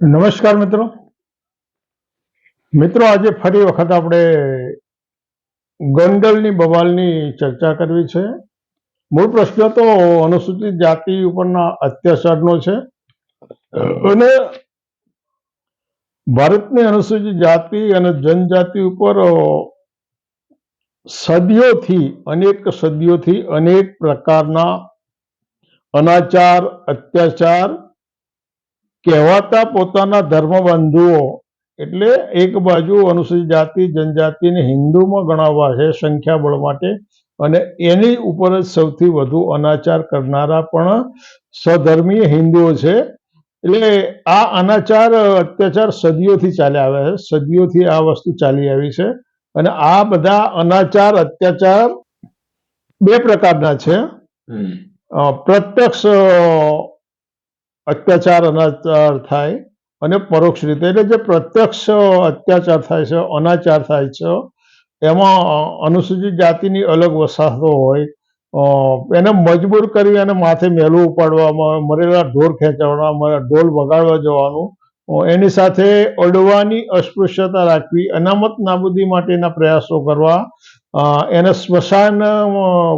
નમસ્કાર મિત્રો. મિત્રો, આજે ફરી વખત આપણે ગંડલની બવાલની ચર્ચા કરવી છે. મૂળ પ્રશ્ન તો અનુસૂચિત જાતિ ઉપરના અત્યાચારનો છે. અને ભારતની અનુસૂચિત જાતિ અને જનજાતિ ઉપર સદીઓથી, અનેક સદીઓથી અનેક પ્રકારના અનાચાર, અત્યાચાર કહેવાતા પોતાના ધર્મબંધુઓ. એટલે એક બાજુ અનુસૂચિત જાતિ જનજાતિને હિન્દુમાં ગણાવવા છે સંખ્યાબળ માટે. અને એની ઉપર જ સૌથી વધુ અનાચાર કરનારા પણ સધર્મીય હિન્દુઓ છે. એટલે આ અનાચાર અત્યાચાર સદીઓથી ચાલ્યા આવ્યા છે. સદીઓથી આ વસ્તુ ચાલી આવી છે. અને આ બધા અનાચાર અત્યાચાર બે પ્રકારના છે. પ્રત્યક્ષ અત્યાચાર અનાચાર થાય અને પરોક્ષ રીતે એટલે જે પ્રત્યક્ષ અત્યાચાર થાય છે, અનાચાર થાય છે, એમાં અનુસૂચિત જાતિની અલગ વસાહતો હોય એને મજબૂર કરી અને માથે મેલું ઉપાડવામાં, મરેલા ઢોર ખેંચાડવા મ- ઢોલ વગાડવા જવાનું એની સાથે અડવાની અસ્પૃશ્યતા રાખવી, અનામત નાબૂદી માટેના પ્રયાસો કરવા એને સ્મશાન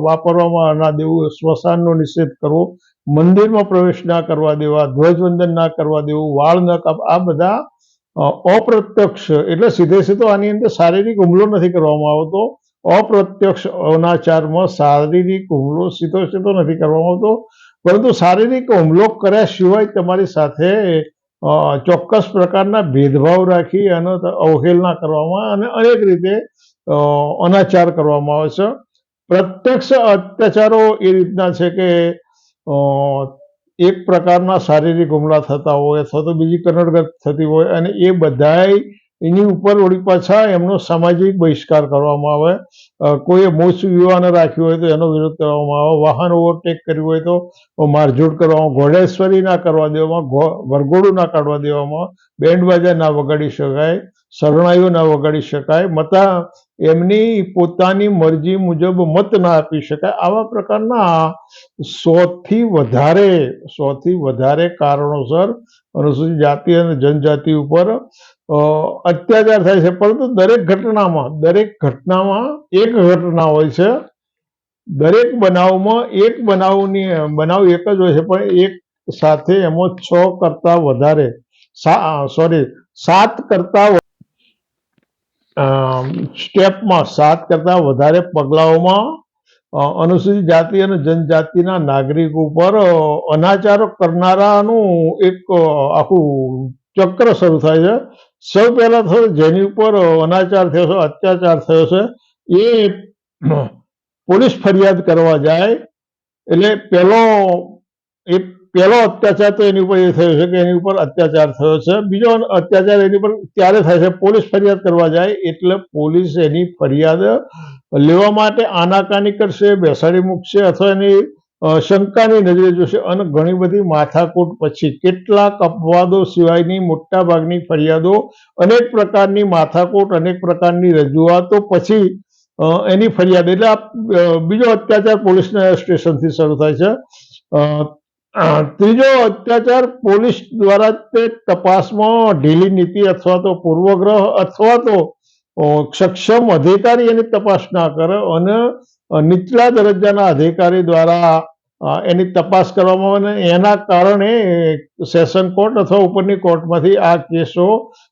વાપરવામાં ના દેવું, સ્મશાનનો નિષેધ કરવો, મંદિરમાં પ્રવેશ ના કરવા દેવા, ધ્વજવંદન ના કરવા દેવું, વાળ ન કાપ, આ બધા અપ્રત્યક્ષ, એટલે સીધે સીધો આની અંદર શારીરિક હુમલો નથી કરવામાં આવતો. અપ્રત્યક્ષ અનાચારમાં શારીરિક હુમલો સીધો સીધો નથી કરવામાં આવતો. પરંતુ શારીરિક હુમલો કર્યા સિવાય તમારી સાથે ચોક્કસ પ્રકારના ભેદભાવ રાખી અને અવહેલના કરવામાં અને અનેક રીતે અનાચાર કરવામાં આવે છે. પ્રત્યક્ષ અત્યાચારો એ રીતના છે કે એક પ્રકારના શારીરિક હુમલા થતા હોય અથવા તો બીજી કનડગત થતી હોય અને એ બધાય એની ઉપર વળી પાછા એમનો સામાજિક બહિષ્કાર કરવામાં આવે. કોઈએ મોચ વિવાહ રાખ્યું હોય તો એનો વિરોધ કરવામાં આવે. વાહન ઓવરટેક કર્યું હોય તો મારઝૂડ કરવામાં, ઘોડેશ્વરી ના કરવા દેવામાં વરઘોડું ના કાઢવા દેવામાં બેન્ડ બાજા ના વગાડી શકાય. શરણાઈઓ ના વગાડી શકાય, મતા એમની પોતાની મરજી મુજબ મત ના આપી શકાય. આવા પ્રકારના સોથી વધારે સોથી વધારે કારણોસર અનુસૂચિત જાતિ અને જનજાતિ ઉપર અત્યાચાર થાય છે. પરંતુ દરેક ઘટનામાં દરેક ઘટનામાં એક ઘટના હોય છે. દરેક બનાવમાં એક બનાવની, બનાવ એક જ હોય છે, પણ એક સાથે એમાં છ કરતા વધારે સોરી સાત કરતા સ્ટેપમાં સાત કરતા વધારે પગલાઓમાં અનુસૂચિત જાતિ અને જનજાતિના નાગરિક ઉપર અનાચારો કરનારાનું એક આખું ચક્ર શરૂ થાય છે. સૌ પહેલા તો જેની ઉપર અનાચાર થયો છે, અત્યાચાર થયો છે, એ પોલીસ ફરિયાદ કરવા જાય. એટલે પેલો એ પેલો અત્યાચાર તો એની ઉપર એ થયો છે કે એની ઉપર અત્યાચાર થયો છે. બીજો અત્યાચાર એની ઉપર ત્યારે થાય છે? પોલીસ ફરિયાદ કરવા જાય એટલે પોલીસ એની ફરિયાદ લેવા માટે આનાકાની કરશે, બેસાડી મૂકશે અથવા એની શંકાની નજરે જોશે અને ઘણી બધી માથાકૂટ પછી કેટલાક અપવાદો સિવાયની મોટાભાગની ફરિયાદો અનેક પ્રકારની માથાકૂટ, અનેક પ્રકારની રજૂઆતો પછી એની ફરિયાદ. એટલે આ બીજો અત્યાચાર પોલીસના સ્ટેશનથી શરૂ થાય છે. ત્રીજો અત્યાચાર પોલીસ દ્વારા તે તપાસમાં ઢીલી નીતિ અથવા તો પૂર્વગ્રહ અથવા તો સક્ષમ અધિકારી એની તપાસ ના કરે અને નીચલા દરજ્જાના અધિકારી દ્વારા એની તપાસ કરવામાં આવે અને એના કારણે સેશન કોર્ટ અથવા ઉપરની કોર્ટમાંથી આ કેસો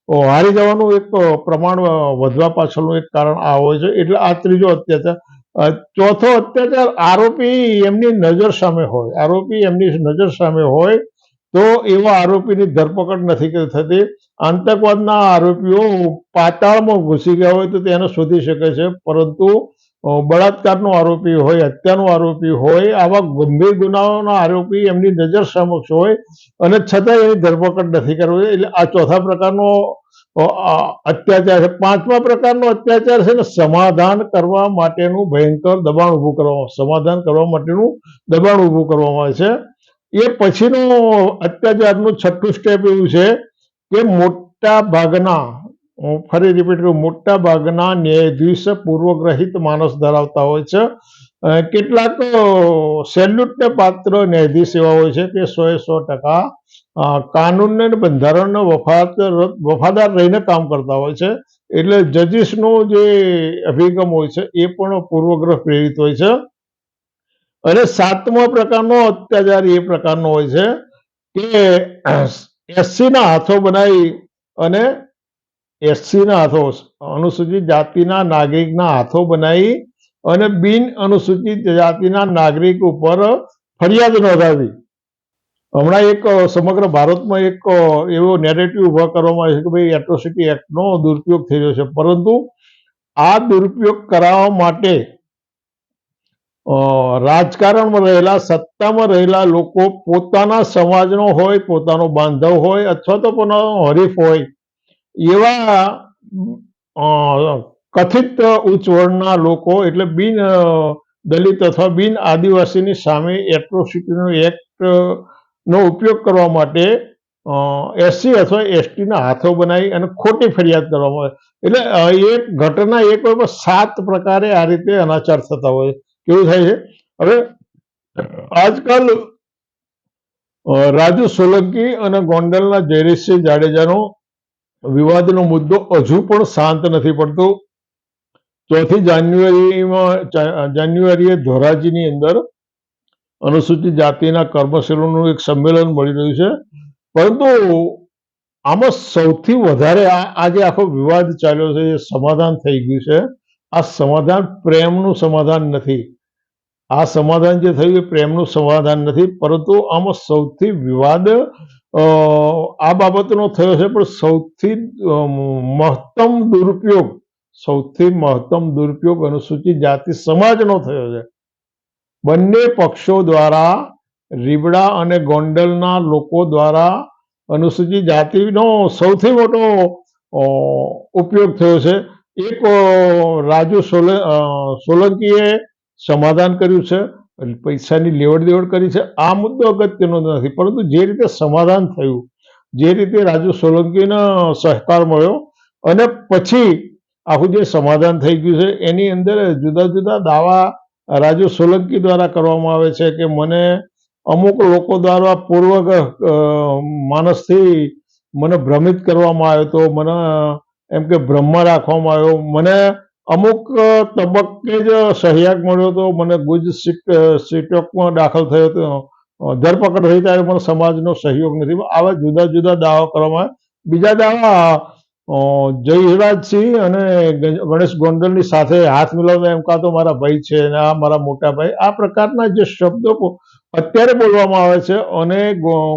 હારી જવાનું એક પ્રમાણ વધવા પાછળનું એક કારણ આ હોય છે. એટલે આ ત્રીજો અત્યાચાર ચોથો અત્યાચાર આરોપી એમની નજર સામે હોય. આરોપી એમની નજર સામે હોય તો એવા આરોપીની ધરપકડ નથી થતી. આતંકવાદના આરોપીઓ પાતાળમાં ઘૂસી ગયા હોય તો તેને શોધી શકે છે. પરંતુ બળાત્કારનો આરોપી હોય, હત્યાનો આરોપી હોય, આવા ગંભીર ગુનાઓના આરોપી એમની નજર સમક્ષ હોય અને છતાં એની ધરપકડ નથી કરવી. એટલે આ ચોથા પ્રકારનો અત્યાચાર છે. પાંચમા પ્રકારનો અત્યાચાર છે ને, સમાધાન કરવા માટેનું ભયંકર દબાણ ઊભું કરવામાં સમાધાન કરવા માટેનું દબાણ ઊભું કરવામાં આવે છે. એ પછીનો અત્યાચારનું છઠ્ઠું સ્ટેપ એવું છે કે મોટા ભાગના ફરી રિપીટ કરું, મોટા ભાગના ન્યાયાધીશ પૂર્વગ્રહિત માનસ ધરાવતા હોય છે. કેટલાક સેલ્યુટને પાત્ર ન્યાયાધીશ એવા હોય છે કે સો એ સો ટકા કાનૂનને બંધારણનો વફાદાર વફાદાર રહીને કામ કરતા હોય છે. એટલે જજીસનો જે અભિગમ હોય છે એ પણ પૂર્વગ્રહ પ્રેરિત હોય છે. અને સાતમો પ્રકારનો અત્યાચાર એ પ્રકારનો હોય છે કે, એસસીના હાથો બનાવી અને એસસીના હાથો અનુસૂચિત જાતિના નાગરિકના હાથો બનાવી અને બિન અનુસૂચિત જાતિના નાગરિક ઉપર ફરિયાદ નોંધાવી. હમણાં એક સમગ્ર ભારતમાં એક એવો નેરેટિવ ઊભો કરવામાં આવ્યો છે કે ભાઈ એટ્રોસિટી એક્ટનો દુરુપયોગ થઈ રહ્યો છે. પરંતુ આ દુરુપયોગ કરાવવા માટે રાજકારણમાં રહેલા, સત્તામાં રહેલા લોકો પોતાના સમાજનો હોય, પોતાનો બાંધવ હોય અથવા તો પોતાનો હરીફ હોય, એવા કથિત ઉચ્ચ વર્ણના લોકો એટલે બિન દલિત અથવા બિન આદિવાસીની સામે એટ્રોસિટીનો એક્ટ નો ઉપયોગ કરવા માટે એસસી અથવા એસટીના હાથો બનાવી અને ખોટી ફરિયાદ કરવામાં આવે. એટલે એક ઘટના એક હોય સાત પ્રકારે આ રીતે અનાચાર થતા હોય. કેવું થાય છે? હવે, આજકાલ રાજુ સોલંકી અને ગોંડલના જયરેશસિંહ જાડેજાનો વિવાદનો મુદ્દો હજુ પણ શાંત નથી પડતો. ચોથી જાન્યુઆરીમાં જાન્યુઆરીએ ધોરાજીની અંદર અનુસૂચિત જાતિના કર્મશીલોનું એક સંમેલન મળી રહ્યું છે. પરંતુ આમાં સૌથી વધારે આ જે આખો વિવાદ ચાલ્યો છે, એ સમાધાન થઈ ગયું છે. આ સમાધાન પ્રેમનું સમાધાન નથી. આ સમાધાન જે થયું એ પ્રેમનું સમાધાન નથી. પરંતુ આમાં સૌથી વિવાદ આ બાબતનો થયો છે, પણ સૌથી મહત્તમ દુરુપયોગ સૌથી મહત્તમ દુરુપયોગ અનુસૂચિત જાતિ સમાજનો થયો છે. બંને પક્ષો દ્વારા રીબડા અને ગોંડલના લોકો દ્વારા અનુસૂચિત જાતિનો સૌથી મોટો ઉપયોગ થયો છે. એક રાજુ સોલ સોલંકીએ સમાધાન કર્યું છે. પૈસાની લેવડ દેવડ કરી છે. આ મુદ્દો અગત્યનો નથી. પરંતુ જે રીતે સમાધાન થયું, જે રીતે રાજુ સોલંકીને સહકાર મળ્યો અને પછી આખું જે સમાધાન થઈ ગયું છે, એની અંદર જુદા જુદા દાવા રાજુ સોલંકી દ્વારા કરવામાં આવે છે કે મને અમુક લોકો દ્વારા પૂર્વક માનસથી મને ભ્રમિત કરવામાં આવ્યો તો મને એમ કે ભ્રમમાં રાખવામાં આવ્યો. મને અમુક તબક્કે જ સહયોગ મળ્યો હતો, મને ગુજ સિટ સિટોકમાં દાખલ થયો હતો. ધરપકડ થઈ ત્યારે મને સમાજનો સહયોગ નથી. આવા જુદા જુદા દાવા કરવામાં. બીજા દાવા અ, જયરાજસિંહ અને ગણેશ ગોંડલની સાથે હાથ મિલાવતા એમ કાં તો મારા ભાઈ છે અને આ મારા મોટા ભાઈ આ પ્રકારના જે શબ્દો અત્યારે બોલવામાં આવે છે અને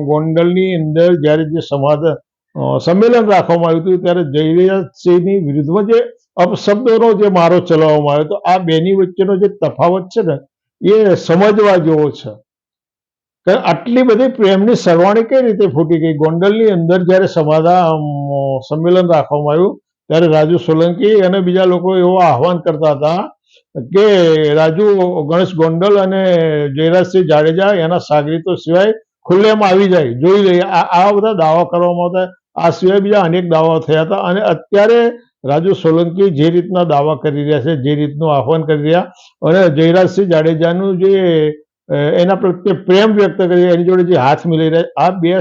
ગોંડલની અંદર જ્યારે જે સમાજ સંમેલન રાખવામાં આવ્યું હતું ત્યારે જયરાજસિંહની વિરુદ્ધમાં જે અપશબ્દોનો જે મારો ચલાવવામાં આવ્યો તો આ બેની વચ્ચેનો જે તફાવત છે ને એ સમજવા જેવો છે. આટલી બધી પ્રેમની સરવાણી કઈ રીતે ફૂટી ગઈ? ગોંડલની અંદર જ્યારે સમાધાન સંમેલન રાખવામાં આવ્યું, ત્યારે રાજુ સોલંકી અને બીજા લોકો એવો આહવાન કરતા હતા કે રાજુ, ગણેશ ગોંડલ અને જયરાજસિંહ જાડેજા એના સાગરીતો સિવાય ખુલ્લેમાં આવી જાય, જોઈ લઈએ. આ બધા દાવા કરવામાં આવતા આ સિવાય બીજા અનેક દાવાઓ થયા હતા અને અત્યારે રાજુ સોલંકી જે રીતના દાવા કરી રહ્યા છે, જે રીતનું આહવાન કરી રહ્યા અને જયરાજસિંહ જાડેજાનું જે એના પ્રત્યે પ્રેમ વ્યક્ત કરી એની જોડે જે હાથ મિલાઈ રહ્યા આ બે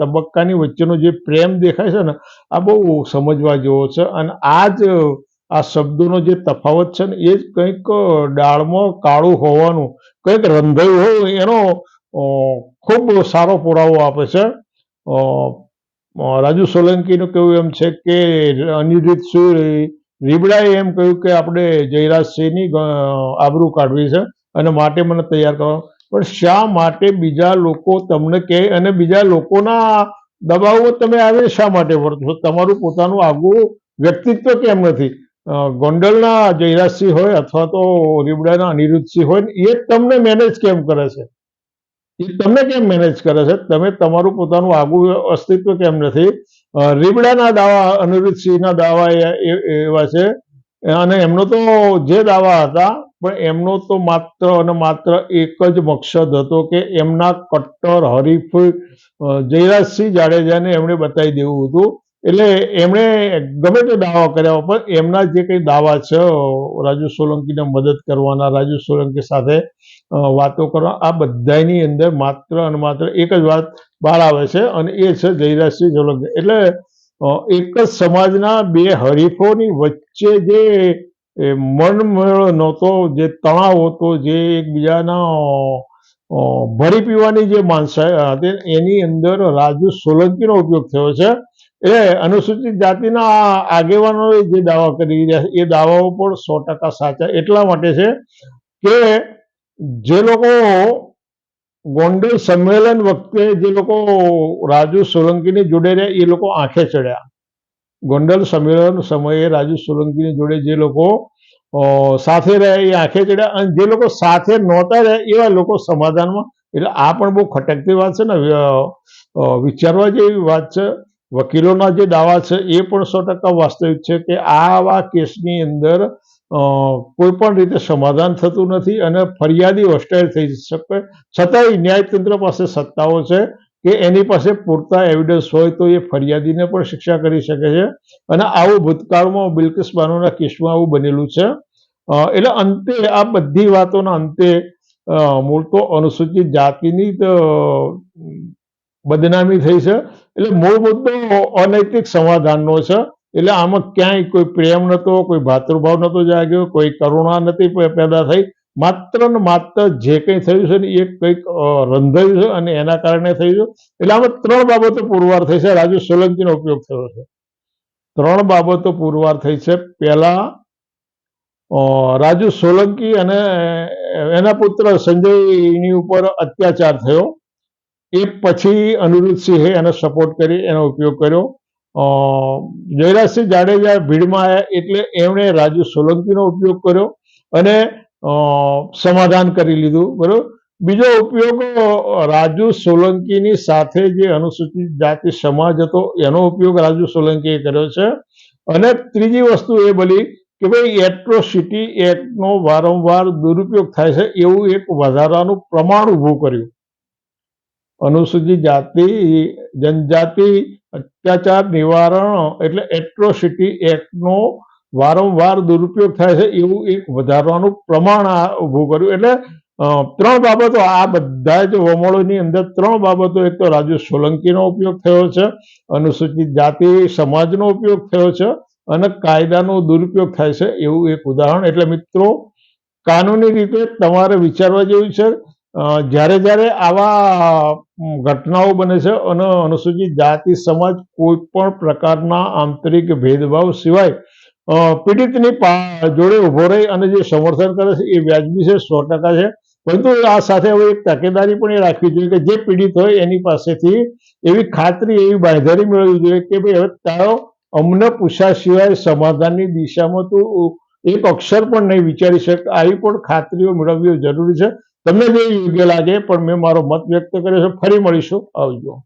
તબક્કાની વચ્ચેનો જે પ્રેમ દેખાય છે ને, આ બહુ સમજવા જેવો છે. અને આ જ આ શબ્દોનો જે તફાવત છે ને, એ જ કંઈક ડાળમાં કાળું હોવાનું, કંઈક રંધાયું હોય એનો ખૂબ સારો પુરાવો આપે છે. રાજુ સોલંકીનું કહેવું એમ છે કે અનિરુદ્ધ સિંહ રીબડાએ એમ કહ્યું કે આપણે જયરાજસિંહની આબરૂ કાઢવી છે. અને માટે મને તૈયાર કરો પણ શા માટે બીજા લોકો તમને કહે અને બીજા લોકોના દબાવો તમે આવે, શા માટે વર્તો તમારું પોતાનું આગવું વ્યક્તિત્વ કેમ નથી? ગોંડલના જયરાજસિંહ હોય અથવા તો રીબડાના અનિરુદ્ધસિંહ હોય એ તમને મેનેજ કેમ કરે છે? એ તમને કેમ મેનેજ કરે છે? તમે તમારું પોતાનું આગવું અસ્તિત્વ કેમ નથી? રીબડાના દાવા, અનિરુદ્ધસિંહના દાવા એવા છે. અને એમનો તો જે દાવા હતા પણ એમનો તો માત્ર અને માત્ર એક જ મકસદ હતો કે એમના કટ્ટર હરીફ જયરાજસિંહ જાડેજાને એમણે બતાવી દેવું હતું. એટલે એમણે ગમે તે દાવા કર્યા, પણ એમના જે કંઈ દાવા છે, રાજુ સોલંકીને મદદ કરવાના, રાજુ સોલંકી સાથે વાતો કરવા, આ બધાની અંદર માત્ર અને માત્ર એક જ વાત બહાર આવે છે અને એ છે જયરાજસિંહ સોલંકી. એટલે એક જ સમાજના બે હરીફોની વચ્ચે જે એ મનમેળ નહોતો, જે તણાવ હતો, જે એકબીજાના ભરી પીવાની જે માનસાઈ હતી, એની અંદર રાજુ સોલંકીનો ઉપયોગ થયો છે. એ અનુસૂચિત જાતિના આગેવાનોએ જે દાવા કરી રહ્યા છે, એ દાવાઓ પણ સો ટકા સાચા એટલા માટે છે કે જે લોકો ગોંડલ સંમેલન વખતે જે લોકો રાજુ સોલંકીની જોડે રહ્યા, એ લોકો આંખે ચડ્યા. ગોંડલ સંમેલન સમયે રાજુ સોલંકીની જોડે જે લોકો સાથે રહ્યા એ આંખે ચડ્યા અને જે લોકો સાથે નહોતા રહ્યા એવા લોકો સમાધાનમાં, એટલે આ પણ બહુ ખટકતી વાત છે ને વિચારવા જેવી વાત છે. વકીલોના જે દાવા છે એ પણ સો ટકા વાસ્તવિક છે કે આવા કેસની અંદર કોઈ પણ રીતે સમાધાન થતું નથી અને ફરિયાદી હોસ્ટાઇલ થઈ શકે. છતાંય ન્યાયતંત્ર પાસે સત્તાઓ છે. કે એની પાસે પૂરતા એવિડન્સ હોય તો એ ફરિયાદીને પણ શિક્ષા કરી શકે છે. અને આવું ભૂતકાળમાં બિલકિસ બાનુના કેસમાં આવું બનેલું છે. એટલે અંતે આ બધી વાતોના અંતે મૂળ તો અનુસૂચિત જાતિની બદનામી થઈ છે. એટલે મૂળ મુદ્દો અનૈતિક સમાધાનનો છે. એટલે આમાં ક્યાંય કોઈ પ્રેમ નહોતો, કોઈ ભાતૃભાવ નહોતો જાગ્યો, કોઈ કરુણા નથી પેદા થઈ. માત્ર ને માત્ર જે કંઈ થયું છે ને એ કંઈક રંધાયું છે અને એના કારણે થયું છે. એટલે આમાં ત્રણ બાબતો પુરવાર થઈ છે. રાજુ સોલંકીનો ઉપયોગ થયો છે. ત્રણ બાબતો પુરવાર થઈ છે. પહેલા રાજુ સોલંકી અને એના પુત્ર સંજયની ઉપર અત્યાચાર થયો. એ પછી અનિરુદ્ધસિંહે એને સપોર્ટ કરી, એનો ઉપયોગ કર્યો. જયરાજસિંહ જાડેજા ભીડમાં આવ્યા એટલે એમણે રાજુ સોલંકીનો ઉપયોગ કર્યો. અને સમાધાન કરી લીધું, બરોબર? બીજો ઉપયોગ રાજુ સોલંકીની સાથે જે અનુસૂચિત જાતિ સમાજ હતો, એનો ઉપયોગ રાજુ સોલંકીએ કર્યો છે. અને ત્રીજી વસ્તુ એ બની કે ભાઈ, એટ્રોસિટી એક્ટનો વારંવાર દુરુપયોગ થાય છે, એવું એક વધારાનું પ્રમાણ ઊભું કર્યું. અનુસૂચિત જાતિ, જનજાતિ, અત્યાચાર નિવારણ, એટલે એટ્રોસિટી એક્ટનો વારંવાર દુરુપયોગ થાય છે એવું એક વધારવાનું પ્રમાણ ઊભું કર્યું. એટલે ત્રણ બાબતો, આ બધા જ વમળોની અંદર ત્રણ બાબતો, એક તો રાજુ સોલંકીનો ઉપયોગ થયો છે, અનુસૂચિત જાતિ, સમાજનો ઉપયોગ થયો છે અને કાયદાનો દુરુપયોગ થાય છે એવું એક ઉદાહરણ. એટલે મિત્રો, કાનૂની રીતે તમારે વિચારવા જેવું છે જ્યારે જ્યારે આવા ઘટનાઓ બને છે અને અનુસૂચિત જાતિ, સમાજ કોઈ પણ પ્રકારના આંતરિક ભેદભાવ સિવાય પીડિતની જોડે ઊભો રહી અને જે સમર્થન કરે છે, એ વ્યાજબી છે, સો ટકા છે. પરંતુ આ સાથે હવે એક તકેદારી પણ એ રાખવી જોઈએ કે જે પીડિત હોય એની પાસેથી એવી ખાતરી, એવી બાંધારી મેળવવી જોઈએ કે ભાઈ હવે તારો અમને પૂછા સિવાય સમાધાનની દિશામાં તું એક અક્ષર પણ નહીં વિચારી શકે. આવી પણ ખાતરીઓ મેળવવી જરૂરી છે. તમને જે યોગ્ય લાગે પણ મેં મારો મત વ્યક્ત કર્યો છે, ફરી મળીશું. આવજો.